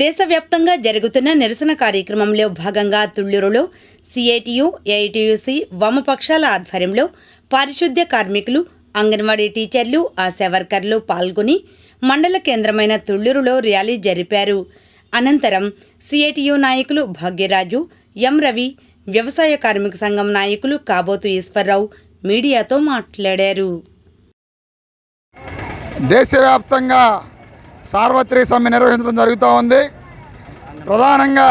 దేశవ్యాప్తంగా జరుగుతున్న నిరసన కార్యక్రమంలో భాగంగా తుళ్ళూరులో సిఐటియు ఏఐటియుసి వామపక్షాల ఆధ్వర్యంలో పారిశుద్ధ్య కార్మికులు అంగన్వాడీ టీచర్లు ఆశా వర్కర్లు పాల్గొని మండల కేంద్రమైన తుళ్ళూరులో ర్యాలీ జరిపారు. అనంతరం సిఐటియు నాయకులు భాగ్యరాజు ఎం రవి వ్యవసాయ కార్మిక సంఘం నాయకులు కాబోతు ఈశ్వరరావు మీడియాతో మాట్లాడారు. దేశవ్యాప్తంగా సార్వత్రిక సమ్మె నిర్వహించడం జరుగుతూ ఉంది. ప్రధానంగా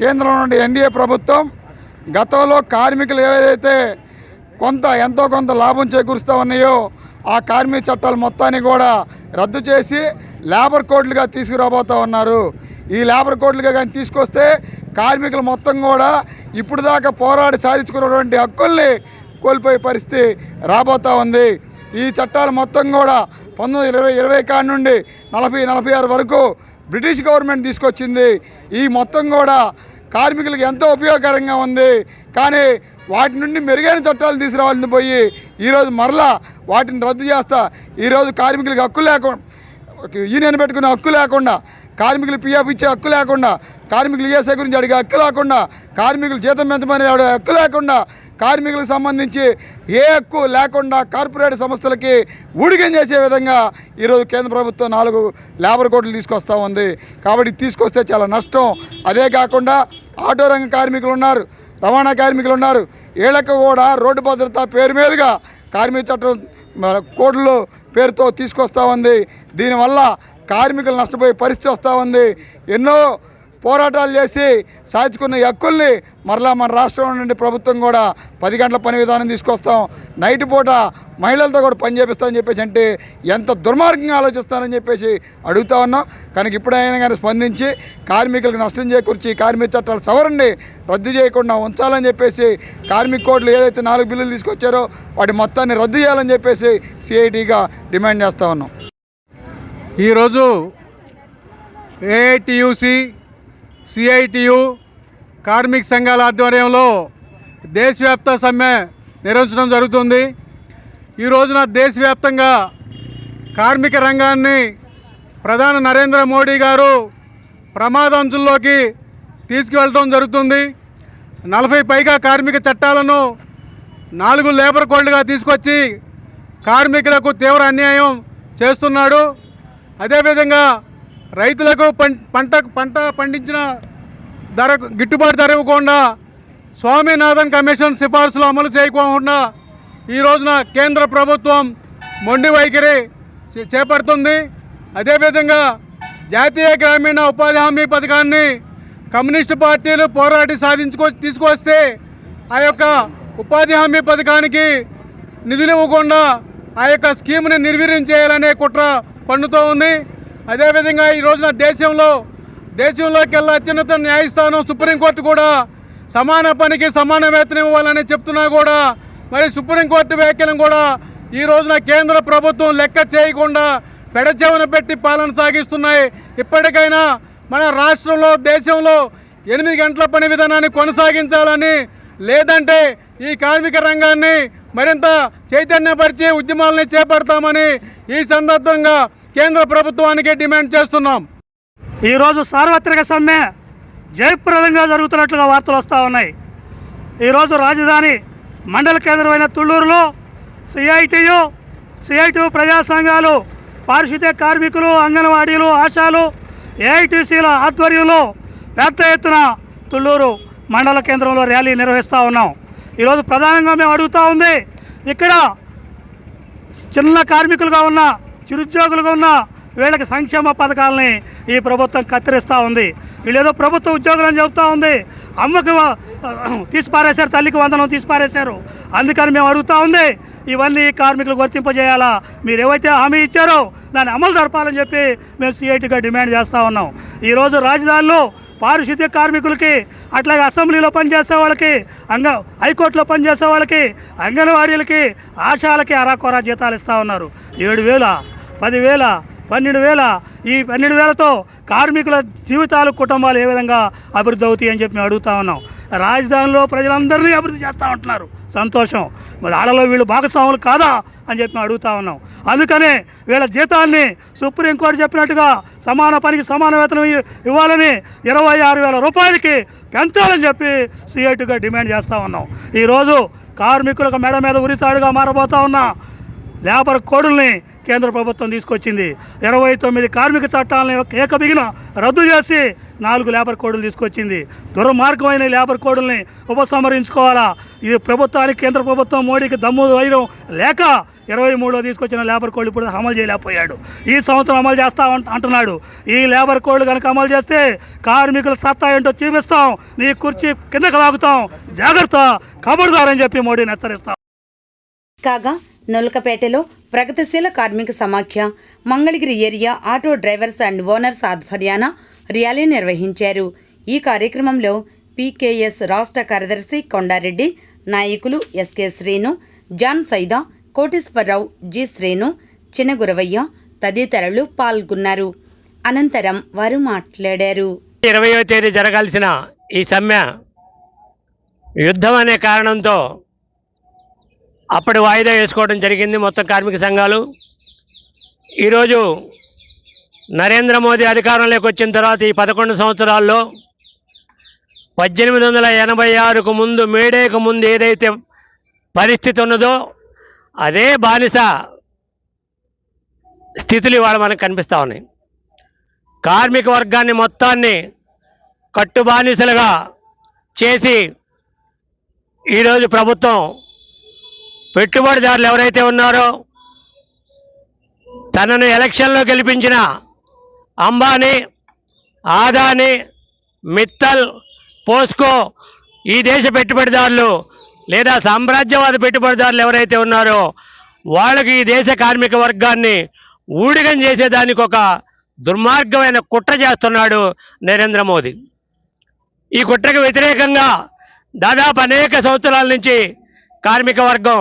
కేంద్రం నుండి ఎన్డీఏ ప్రభుత్వం గతంలో కార్మికులు ఏవైతే కొంత ఎంతో కొంత లాభం చేకూరుస్తూ ఉన్నాయో ఆ కార్మిక చట్టాలు మొత్తాన్ని కూడా రద్దు చేసి లేబర్ కోడ్లుగా తీసుకురాబోతూ ఉన్నారు. ఈ లేబర్ కోడ్లుగా కానీ తీసుకొస్తే కార్మికులు మొత్తం కూడా ఇప్పుడు దాకా పోరాడి సాధించుకున్నటువంటి హక్కుల్ని కోల్పోయే పరిస్థితి రాబోతూ ఉంది. ఈ చట్టాలు మొత్తం కూడా పంతొమ్మిది ఇరవై ఇరవై కాడి నుండి నలభై నలభై ఆరు వరకు బ్రిటిష్ గవర్నమెంట్ తీసుకొచ్చింది. ఈ మొత్తం కూడా కార్మికులకు ఎంతో ఉపయోగకరంగా ఉంది. కానీ వాటి నుండి మెరుగైన చట్టాలు తీసుకురావాలని పోయి ఈరోజు మరలా వాటిని రద్దు చేస్తా ఈరోజు కార్మికులకు హక్కు లేకుండా యూనియన్ పెట్టుకునే హక్కు లేకుండా కార్మికులు పిఎఫ్ ఇచ్చే హక్కు లేకుండా కార్మికులు ఈఎస్ఐ గురించి అడిగే హక్కు లేకుండా కార్మికులు జీతం పెంచమని హక్కు లేకుండా కార్మికులకు సంబంధించి ఏ హక్కు లేకుండా కార్పొరేట్ సంస్థలకి ఊడిగం చేసే విధంగా ఈరోజు కేంద్ర ప్రభుత్వం నాలుగు లేబర్ కోడ్లు తీసుకొస్తూ ఉంది. కాబట్టి తీసుకొస్తే చాలా నష్టం. అదే కాకుండా ఆటో రంగ కార్మికులు ఉన్నారు రవాణా కార్మికులు ఉన్నారు. వీళ్ళకు కూడా రోడ్డు భద్రత పేరు మీదుగా కార్మిక చట్టం కోడ్లు పేరుతో తీసుకొస్తూ ఉంది. దీనివల్ల కార్మికులు నష్టపోయే పరిస్థితి వస్తూ ఉంది. ఎన్నో పోరాటాలు చేసి సాధించుకున్న హక్కుల్ని మరలా మన రాష్ట్రం నుండి ప్రభుత్వం కూడా పది గంటల పని విధానం తీసుకొస్తాం. నైట్ పూట మహిళలతో కూడా పని చేపిస్తామని చెప్పేసి అంటే ఎంత దుర్మార్గంగా ఆలోచిస్తారని చెప్పేసి అడుగుతా ఉన్నాం. కనుక ఇప్పుడైనా కానీ స్పందించి కార్మికులకు నష్టం చేకూర్చి కార్మిక చట్టాల సవరణని రద్దు చేయకుండా ఉంచాలని చెప్పేసి కార్మిక కోడ్లు ఏదైతే నాలుగు బిల్లులు తీసుకొచ్చారో వాటి మొత్తాన్ని రద్దు చేయాలని చెప్పేసి సిఐటిగా డిమాండ్ చేస్తూ ఉన్నాం. ఈరోజు ఏటీయూసీ సిఐటియు కార్మిక సంఘాల ఆధ్వర్యంలో దేశవ్యాప్త సమ్మె నిర్వహించడం జరుగుతుంది. ఈ రోజున దేశవ్యాప్తంగా కార్మిక రంగాన్ని ప్రధాని నరేంద్ర మోడీ గారు ప్రమాద అంచుల్లోకి తీసుకువెళ్ళడం జరుగుతుంది. నలభై పైగా కార్మిక చట్టాలను నాలుగు లేబర్ కోడ్లుగా తీసుకొచ్చి కార్మికులకు తీవ్ర అన్యాయం చేస్తున్నాడు. అదేవిధంగా రైతులకు పం పంట పంట పండించిన ధర గిట్టుబాటు ధర ఇవ్వకుండా స్వామినాథన్ కమిషన్ సిఫార్సులు అమలు చేయకుండా ఈ రోజున కేంద్ర ప్రభుత్వం మొండి వైఖరి చే- చేపడుతుంది. అదేవిధంగా జాతీయ గ్రామీణ ఉపాధి హామీ పథకాన్ని కమ్యూనిస్టు పార్టీలు పోరాటి సాధించుకో తీసుకొస్తే ఆ యొక్క ఉపాధి హామీ పథకానికి నిధులు ఇవ్వకుండా ఆ యొక్క స్కీమ్ని నిర్వీర్యం చేయాలనే కుట్ర పన్నుతో ఉంది. అదేవిధంగా ఈ రోజున దేశంలో దేశంలోకెల్లా అత్యున్నత న్యాయస్థానం సుప్రీంకోర్టు కూడా సమాన పనికి సమాన వేతనం ఇవ్వాలని చెప్తున్నా కూడా మరి సుప్రీంకోర్టు వ్యాఖ్యలను కూడా ఈ రోజున కేంద్ర ప్రభుత్వం లెక్క చేయకుండా పెడచెవన పెట్టి పాలన సాగిస్తున్నాయి. ఇప్పటికైనా మన రాష్ట్రంలో దేశంలో ఎనిమిది గంటల పని విధానాన్ని కొనసాగించాలని లేదంటే ఈ కార్మిక రంగాన్ని మరింత చైతన్యపరిచి ఉద్యమాలని చేపడతామని ఈ సందర్భంగా కేంద్ర ప్రభుత్వానికి డిమాండ్ చేస్తున్నాం. ఈరోజు సార్వత్రిక సమ్మె జయప్రదంగా జరుగుతున్నట్లుగా వార్తలు వస్తూ ఉన్నాయి. ఈరోజు రాజధాని మండల కేంద్రమైన తుళ్ళూరులో సిఐటియు సిఐటియు ప్రజా సంఘాలు పారిశుద్ధ్య కార్మికులు అంగన్వాడీలు ఆశాలు ఏఐటీసీల ఆధ్వర్యంలో పెద్ద ఎత్తున తుళ్ళూరు మండల కేంద్రంలో ర్యాలీ నిర్వహిస్తూ ఉన్నాం. ఈరోజు ప్రధానంగా మేము అడుగుతూ ఉంది ఇక్కడ చిన్న కార్మికులుగా ఉన్న చిరుద్యోగులుగా ఉన్న వీళ్ళకి సంక్షేమ పథకాలని ఈ ప్రభుత్వం కత్తిరిస్తూ ఉంది. వీళ్ళేదో ప్రభుత్వ ఉద్యోగులు చెబుతూ ఉంది. అమ్మకి తీసిపారేశారు తల్లికి వందనం తీసిపారేశారు. అందుకని మేము అడుగుతూ ఉంది ఇవన్నీ కార్మికులు వర్తింపజేయాలా మీరు ఏవైతే హామీ ఇచ్చారో దాన్ని అమలు జరపాలని చెప్పి మేము సిఐటిగా డిమాండ్ చేస్తూ ఉన్నాం. ఈరోజు రాజధానిలో పారిశుద్ధ్య కార్మికులకి అట్లాగే అసెంబ్లీలో పనిచేసే వాళ్ళకి అంగ హైకోర్టులో పనిచేసే వాళ్ళకి అంగన్వాడీలకి ఆశాలకి అరాకొరా జీతాలు ఇస్తూ ఉన్నారు. ఏడు వేల? పదివేల? పన్నెండు వేల ఈ పన్నెండు వేలతో కార్మికుల జీవితాలు కుటుంబాలు ఏ విధంగా అభివృద్ధి అవుతాయి అని చెప్పి మేము అడుగుతా ఉన్నాం. రాజధానిలో ప్రజలందరినీ అభివృద్ధి చేస్తూ ఉంటున్నారు. సంతోషం. మరి ఆడలో వీళ్ళు భాగస్వాములు కాదా అని చెప్పి మేము అడుగుతా ఉన్నాం. అందుకనే వీళ్ళ జీతాల్ని సుప్రీంకోర్టు చెప్పినట్టుగా సమాన పనికి సమాన వేతనం ఇవ్వాలని ఇరవై ఆరు వేల రూపాయలకి పెంచాలని చెప్పి సిఐటిగా డిమాండ్ చేస్తూ ఉన్నాం. ఈరోజు కార్మికులకు మెడ మీద ఉరితాడుగా మారబోతా ఉన్నా. లేబర్ కోడుల్ని కేంద్ర ప్రభుత్వం తీసుకొచ్చింది. ఇరవై తొమ్మిది కార్మిక చట్టాలను ఏకబిగిన రద్దు చేసి నాలుగు లేబర్ కోడులు తీసుకొచ్చింది. దుర్మార్గమైన లేబర్ కోడుల్ని ఉపసంహరించుకోవాలా? ఇది ప్రభుత్వానికి కేంద్ర ప్రభుత్వం మోడీకి దమ్ము ధైర్యం లేక ఇరవై మూడులో తీసుకొచ్చిన లేబర్ కోడ్లు ఇప్పుడు అమలు చేయలేకపోయాడు. ఈ సంవత్సరం అమలు చేస్తా అంటున్నాడు. ఈ లేబర్ కోడ్లు కనుక అమలు చేస్తే కార్మికుల సత్తా ఏంటో చూపిస్తాం. నీ కుర్చీ కిందకు లాగుతాం. జాగ్రత్త కబురుదారని చెప్పి మోడీని హెచ్చరిస్తాం. కాగా నొలకపేటలో ప్రగతిశీల కార్మిక సమాఖ్య Mangalagiri area auto drivers and owners ఆధ్వర్యాన rally నిర్వహించారు. ఈ కార్యక్రమంలో పీకేఎస్ రాష్ట్ర కార్యదర్శి కొండారెడ్డి నాయకులు SK Srinu John Saida Koteswararao G Srinu Chinnaguravayya తదితరులు పాల్గొన్నారు. అనంతరం వారు మాట్లాడారు. ఇరవయో తేదీ జరగాల్సిన ఈ సమ్మె యుద్ధం అనే కారణంతో అప్పటి వాయిదా వేసుకోవడం జరిగింది మొత్తం కార్మిక సంఘాలు. ఈరోజు నరేంద్ర మోదీ అధికారంలోకి వచ్చిన తర్వాత ఈ పదకొండు సంవత్సరాల్లో పద్దెనిమిది వందల ఎనభై ఆరుకు ముందు మేడేకు ముందు ఏదైతే పరిస్థితి ఉన్నదో అదే బానిస స్థితులు ఇవాళ మనకు కనిపిస్తూ ఉన్నాయి. కార్మిక వర్గాన్ని మొత్తాన్ని కట్టుబానిసలుగా చేసి ఈరోజు ప్రభుత్వం పెట్టుబడిదారులు ఎవరైతే ఉన్నారో తనను ఎలక్షన్లో గెలిపించిన అంబానీ ఆదాని మిత్తల్ పోస్కో ఈ దేశ పెట్టుబడిదారులు లేదా సామ్రాజ్యవాద పెట్టుబడిదారులు ఎవరైతే ఉన్నారో వాళ్ళకి ఈ దేశ కార్మిక వర్గాన్ని ఊడిగం చేసేదానికి ఒక దుర్మార్గమైన కుట్ర చేస్తున్నాడు నరేంద్ర మోదీ. ఈ కుట్రకు వ్యతిరేకంగా దాదాపు అనేక సంవత్సరాల నుంచి కార్మిక వర్గం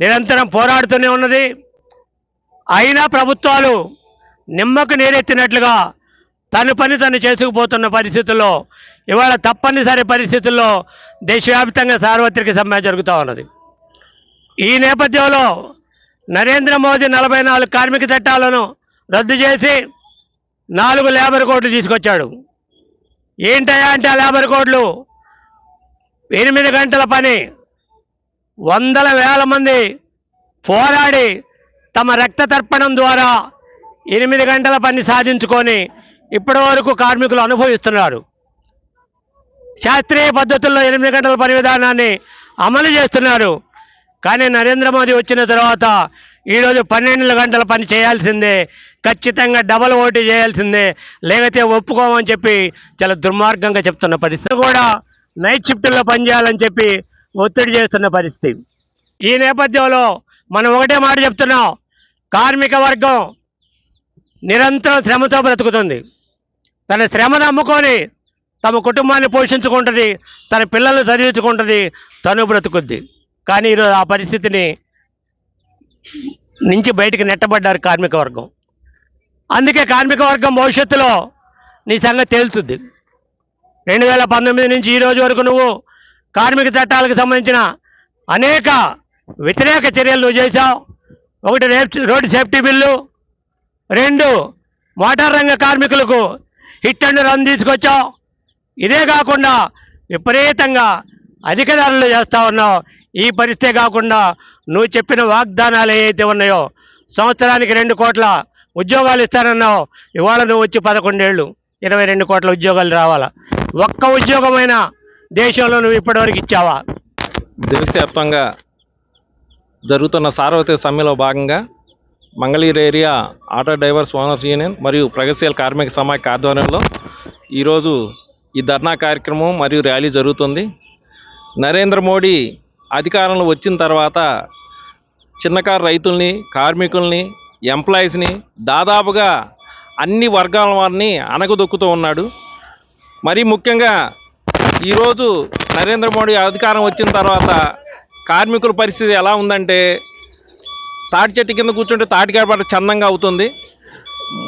నిరంతరం పోరాడుతూనే ఉన్నది. అయినా ప్రభుత్వాలు నిమ్మకు నీరెత్తినట్లుగా తన పని తను చేసుకుపోతున్న పరిస్థితుల్లో ఇవాళ తప్పనిసరి పరిస్థితుల్లో దేశవ్యాప్తంగా సార్వత్రిక సమ్మె జరుగుతూ ఉన్నది. ఈ నేపథ్యంలో నరేంద్ర మోదీ నలభై నాలుగు కార్మిక చట్టాలను రద్దు చేసి నాలుగు లేబర్ కోడ్లు తీసుకొచ్చాడు. ఏంటయా అంటే ఆ లేబర్ కోడ్లు? ఎనిమిది గంటల పని వందల వేల మంది పోరాడి తమ రక్త తర్పణం ద్వారా ఎనిమిది గంటల పని సాధించుకొని ఇప్పటి వరకు కార్మికులు అనుభవిస్తున్నారు. శాస్త్రీయ పద్ధతుల్లో ఎనిమిది గంటల పని విధానాన్ని అమలు చేస్తున్నారు. కానీ నరేంద్ర మోదీ వచ్చిన తర్వాత ఈరోజు పన్నెండు గంటల పని చేయాల్సిందే ఖచ్చితంగా డబల్ ఓటీ చేయాల్సిందే లేకపోతే ఒప్పుకోమని చెప్పి చాలా దుర్మార్గంగా చెప్తున్న పరిస్థితి. కూడా నైట్ షిఫ్ట్లో పనిచేయాలని చెప్పి ఒత్తిడి చేస్తున్న పరిస్థితి. ఈ నేపథ్యంలో మనం ఒకటే మాట చెప్తున్నాం. కార్మిక వర్గం నిరంతరం శ్రమతో బ్రతుకుతుంది. తన శ్రమను అమ్ముకొని తమ కుటుంబాన్ని పోషించుకుంటుంది తన పిల్లల్ని చదివించుకుంటుంది తను బ్రతుకుద్ది. కానీ ఈరోజు ఆ పరిస్థితిని నుంచి బయటికి నెట్టబడ్డారు కార్మిక వర్గం. అందుకే కార్మిక వర్గం భవిష్యత్తులో నీ సంగతి తేల్చుద్ది. రెండు వేల పంతొమ్మిది నుంచి ఈ రోజు వరకు నువ్వు కార్మిక చట్టాలకు సంబంధించిన అనేక వ్యతిరేక చర్యలు నువ్వు చేశావు. ఒకటి రోడ్డు సేఫ్టీ బిల్లు రెండు మోటార్ రంగ కార్మికులకు హిట్ అండ్ రన్ తీసుకొచ్చావు. ఇదే కాకుండా విపరీతంగా అధిక ధరలు చేస్తూ ఉన్నావు. ఈ పరిస్థితే కాకుండా నువ్వు చెప్పిన వాగ్దానాలు ఏవైతే ఉన్నాయో సంవత్సరానికి రెండు కోట్ల ఉద్యోగాలు ఇస్తానన్నావు. ఇవాళ నువ్వు వచ్చి పదకొండేళ్ళు ఇరవై రెండు కోట్ల ఉద్యోగాలు రావాలా? ఒక్క ఉద్యోగమైన దేశంలో నువ్వు ఇప్పటివరకు ఇచ్చావా? దేశవ్యాప్తంగా జరుగుతున్న సార్వత్రిక సమ్మెలో భాగంగా Mangalagiri area auto drivers owners union మరియు ప్రగతిశీల కార్మిక సమాఖ్య ఆధ్వర్యంలో ఈరోజు ఈ ధర్నా కార్యక్రమం మరియు ర్యాలీ జరుగుతుంది. నరేంద్ర మోడీ అధికారంలో వచ్చిన తర్వాత చిన్నకారు రైతుల్ని కార్మికుల్ని ఎంప్లాయీస్ని దాదాపుగా అన్ని వర్గాల వారిని అణగదొక్కుతూ ఉన్నాడు. మరీ ముఖ్యంగా ఈరోజు నరేంద్ర మోడీ అధికారం వచ్చిన తర్వాత కార్మికుల పరిస్థితి ఎలా ఉందంటే తాటి చెట్టు కింద కూర్చుంటే తాటికాయ పట్ట చందంగా అవుతుంది.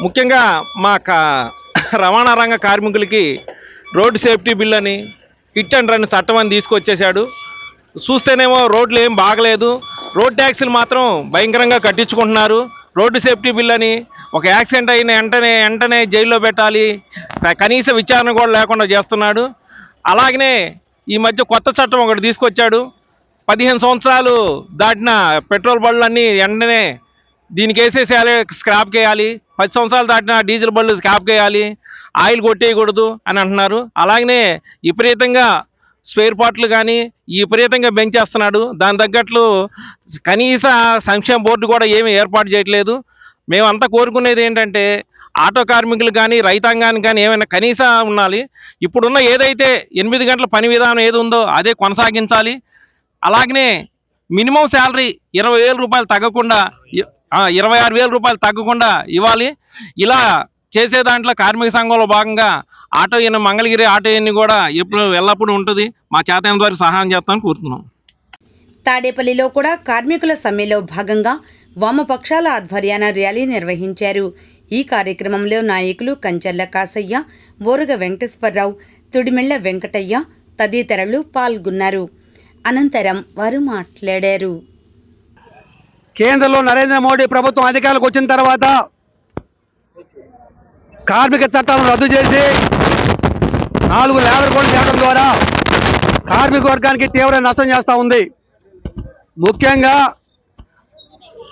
ముఖ్యంగా మా కా రవాణా రంగ కార్మికులకి రోడ్డు సేఫ్టీ బిల్ అని హిట్ అండ్ రన్ చట్టం అని తీసుకొచ్చేసాడు చూస్తేనేమో రోడ్లు ఏం బాగలేదు. రోడ్ ట్యాక్సీలు మాత్రం భయంకరంగా కట్టించుకుంటున్నారు. రోడ్డు సేఫ్టీ బిల్ అని ఒక యాక్సిడెంట్ అయిన వెంటనే వెంటనే జైల్లో పెట్టాలి. కనీస విచారణ కూడా లేకుండా చేస్తున్నాడు. అలాగనే ఈ మధ్య కొత్త చట్టం ఒకటి తీసుకొచ్చాడు. పదిహేను సంవత్సరాలు దాటిన పెట్రోల్ బళ్ళన్నీ వెంటనే దీనికి వేసేసేయాలి స్క్రాప్ చేయాలి. పది సంవత్సరాలు దాటిన డీజిల్ బళ్ళు స్క్రాప్ చేయాలి. ఆయిల్ కొట్టేయకూడదు అని అంటున్నారు. అలాగనే విపరీతంగా స్పేర్ పార్ట్లు కానీ విపరీతంగా పెంచేస్తున్నాడు. దాని తగ్గట్లు కనీస సంక్షేమ బోర్డు కూడా ఏమీ ఏర్పాటు చేయట్లేదు. మేమంతా కోరుకునేది ఏంటంటే ఆటో కార్మికులు కానీ రైతాంగానికి కానీ ఏమైనా కనీస ఉండాలి. ఇప్పుడున్న ఏదైతే ఎనిమిది గంటల పని విధానం ఏది ఉందో అదే కొనసాగించాలి. అలాగనే మినిమం శాలరీ ఇరవై వేల రూపాయలు తగ్గకుండా ఇరవై ఆరు వేల రూపాయలు తగ్గకుండా ఇవ్వాలి. ఇలా చేసే దాంట్లో కార్మిక సంఘంలో భాగంగా ఆటో ఎన్ని మంగళగిరి ఆటో ఎన్ని కూడా ఎప్పుడు ఎల్లప్పుడూ ఉంటుంది. మా చేతన ద్వారా సహాయం చేస్తామని కోరుతున్నాం. తాడేపల్లిలో కూడా కార్మికుల సమ్మెలో భాగంగా వామపక్షాల ఆధ్వర్యాన ర్యాలీ నిర్వహించారు. ఈ కార్యక్రమంలో నాయకులు కంచర్ల కాసయ్య బోరగ వెంకటేశ్వరరావు తుడిమెళ్ళ వెంకటయ్య తదితరులు పాల్గొన్నారు. అనంతరం వారు మాట్లాడారు. కేంద్రంలో నరేంద్ర మోడీ ప్రభుత్వం అధికారులకు వచ్చిన తర్వాత కార్మిక చట్టాలను రద్దు చేసి నాలుగు లేబర్ కోడ్లు చేయడం ద్వారా కార్మిక వర్గానికి తీవ్ర నష్టం చేస్తూ ఉంది. ముఖ్యంగా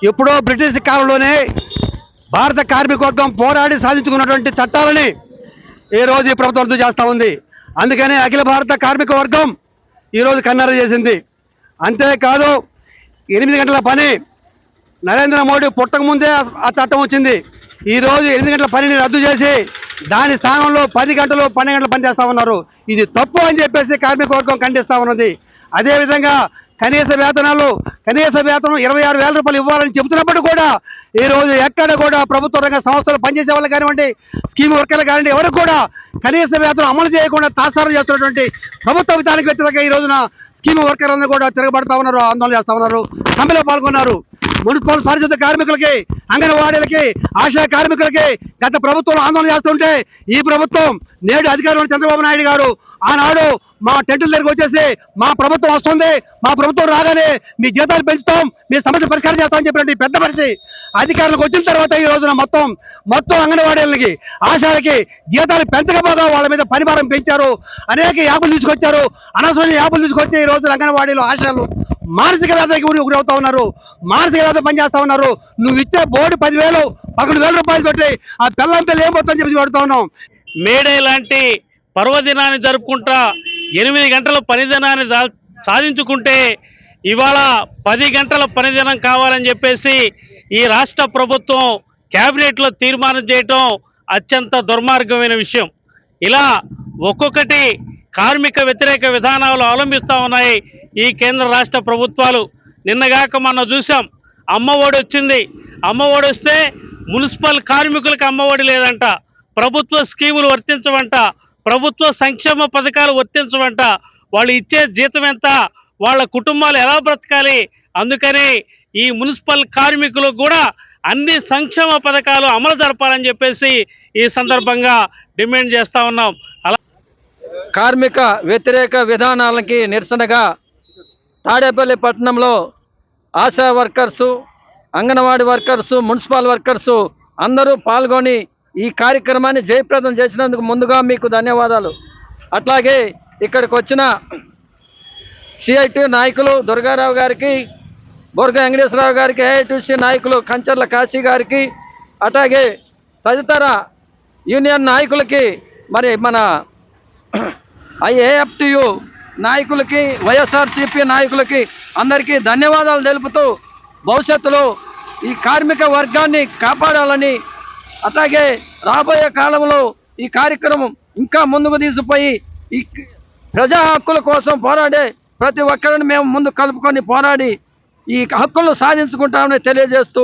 ఎప్పుడో బ్రిటిష్ కాలంలోనే భారత కార్మిక వర్గం పోరాడి సాధించుకున్నటువంటి చట్టాలని ఈ ఈ ప్రభుత్వం రద్దు చేస్తూ ఉంది. అందుకనే అఖిల భారత కార్మిక వర్గం ఈరోజు కన్నర చేసింది. అంతేకాదు ఎనిమిది గంటల పని నరేంద్ర మోడీ పుట్టకముందే ఆ- చట్టం వచ్చింది. ఈరోజు ఎనిమిది గంటల పనిని రద్దు చేసి దాని స్థానంలో పది గంటలు పన్నెండు గంటలు పనిచేస్తూ ఉన్నారు. ఇది తప్పు అని చెప్పేసి కార్మిక వర్గం ఖండిస్తా ఉన్నది. అదేవిధంగా కనీస వేతనాలు కనీస వేతనం ఇరవై ఆరు వేల రూపాయలు ఇవ్వాలని చెబుతున్నప్పుడు కూడా ఈ రోజు ఎక్కడ కూడా ప్రభుత్వ రంగ సంస్థలు పనిచేసే వాళ్ళు కానివ్వండి స్కీమ్ వర్కర్లు కానివ్వండి ఎవరు కూడా కనీస వేతనం అమలు చేయకుండా తాత్సారం చేస్తున్నటువంటి ప్రభుత్వ విధానానికి వ్యతిరేకంగా ఈ రోజున స్కీమ్ వర్కర్లందరూ కూడా తిరగబడతా ఉన్నారు ఆందోళన చేస్తా ఉన్నారు సమ్మెలో పాల్గొన్నారు. మున్సిపల్ పారిశుద్ధ కార్మికులకి అంగన్వాడీలకి ఆశా కార్మికులకి గత ప్రభుత్వం ఆందోళన చేస్తుంటే ఈ ప్రభుత్వం నేడు అధికారులు చంద్రబాబు నాయుడు గారు ఆనాడు మా టెంటుల దగ్గరకు వచ్చేసి మా ప్రభుత్వం వస్తుంది మా ప్రభుత్వం రాగానే మీ జీతాలు పెంచుతాం మీ సమస్య పరిష్కారం చేస్తామని చెప్పినట్టు పెద్ద మనిషి అధికారులకు వచ్చిన తర్వాత ఈ రోజున మొత్తం మొత్తం అంగన్వాడీలకి ఆశాలకి జీతాలు పెంచకపోగా వాళ్ళ మీద పరిమాణం పెంచారు. అనేక యాపులు తీసుకొచ్చారు. అనవసరమైన యాపులు తీసుకొచ్చి ఈ రోజున అంగన్వాడీలు ఆశాలు మానసిక వ్యాధికి గురి గురవుతా ఉన్నారు. మానసిక వ్యాధి పనిచేస్తా ఉన్నారు. నువ్వు ఇచ్చే బోర్డు పదివేలు పదకొండు వేల రూపాయలు తోటి ఆ పెళ్ళం పిల్ల ఏం పోతుందని చెప్పి పెడతా ఉన్నాం. మేడే లాంటి పర్వదినాన్ని జరుపుకుంటా ఎనిమిది గంటల పనిదినాన్ని దా- సాధించుకుంటే ఇవాళ పది గంటల పనిదినం కావాలని చెప్పేసి ఈ రాష్ట్ర ప్రభుత్వం క్యాబినెట్లో తీర్మానం చేయటం అత్యంత దుర్మార్గమైన విషయం. ఇలా ఒక్కొక్కటి కార్మిక వ్యతిరేక విధానాలు అవలంబిస్తూ ఉన్నాయి ఈ కేంద్ర రాష్ట్ర ప్రభుత్వాలు. నిన్నగాక మొన్న చూసాం అమ్మఒడి వచ్చింది. అమ్మఒడి వస్తే మున్సిపల్ కార్మికులకు అమ్మఒడి లేదంట. ప్రభుత్వ స్కీములు వర్తించవంట. ప్రభుత్వ సంక్షేమ పథకాలు వర్తించమంట వాళ్ళు ఇచ్చే జీతం ఎంత? వాళ్ళ కుటుంబాలు ఎలా బ్రతకాలి? అందుకని ఈ మున్సిపల్ కార్మికులకు కూడా అన్ని సంక్షేమ పథకాలు అమలు జరపాలని చెప్పేసి ఈ సందర్భంగా డిమాండ్ చేస్తా ఉన్నాం. అలా కార్మిక వ్యతిరేక విధానాలకి నిరసనగా తాడేపల్లి పట్టణంలో ASHA workers Anganwadi workers municipal workers అందరూ పాల్గొని ఈ కార్యక్రమాన్ని జయప్రదం చేసినందుకు ముందుగా మీకు ధన్యవాదాలు. అట్లాగే ఇక్కడికి వచ్చిన సిఐటి నాయకులు దుర్గారావు గారికి బొర్గ వెంకటేశ్వరరావు గారికి ఏఐటీసీ నాయకులు కంచర్ల కాశీ గారికి అట్లాగే తదితర యూనియన్ నాయకులకి మరి మన ఐఏఎఫ్టియు నాయకులకి వైఎస్ఆర్సిపి నాయకులకి అందరికీ ధన్యవాదాలు తెలుపుతూ భవిష్యత్తులో ఈ కార్మిక వర్గాన్ని కాపాడాలని అట్లాగే రాబోయే కాలంలో ఈ కార్యక్రమం ఇంకా ముందుకు తీసుకుపోయి ఈ ప్రజా హక్కుల కోసం పోరాడే ప్రతి ఒక్కరిని మేము ముందు కలుపుకొని పోరాడి ఈ హక్కులను సాధించుకుంటామని తెలియజేస్తూ